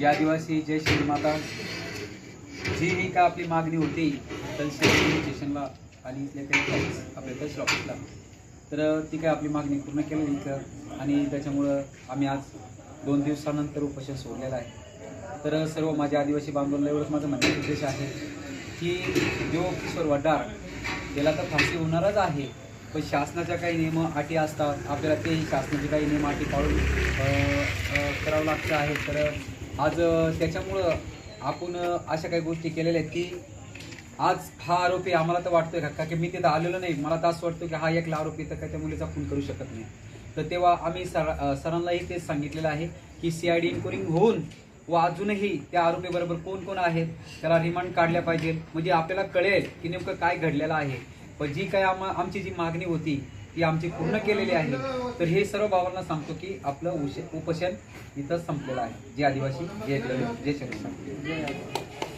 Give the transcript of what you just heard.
या आदिवासी जय श्री माता जी ही का आपली मागणी होती तहसील पोलीस स्टेशनला आणि इथल्या काही आपल्या तहसील ऑफिसला तर ती काय आपली मागणी पूर्ण केलेली इथं आणि त्याच्यामुळं आम्ही आज दोन दिवसानंतर उपोषण सोडलेलं आहे. तर सर्व माझ्या आदिवासी बांधवांना एवढंच माझं म्हणण्याचा उद्देश आहे की जो किशोर वड्डार त्याला तर फाशी होणारच आहे पण शासनाच्या काही नियम अटी असतात आपल्याला ते शासनाचे काही नियम अटी पाळून करावं लागतं आहे. तर आज त्याच्यामुळं आपण अशा काही गोष्टी केलेल्या आहेत की आज हा आरोपी आम्हाला तर वाटतोय का? की मी तिथं आलेलो नाही. मला तर असं वाटतं की हा एकला आरोपी तर काय त्या मुलीचा खून करू शकत नाही. तर तेव्हा आम्ही सर सरांनाही तेच सांगितलेलं आहे की सी आय डी इन्क्वायरिंग होऊन व अजूनही त्या आरोपीबरोबर कोण कोण आहेत त्याला रिमांड काढल्या पाहिजे. म्हणजे आपल्याला कळेल की नेमकं काय घडलेलं आहे. पण जी काय आम आमची जी मागणी होती ती आमची पूर्ण केलेली आहे. तर हे सर्व भावांना सांगतो की आपलं उश उपोषण इथं संपलेलं आहे. जे आदिवासी जे जे शरीर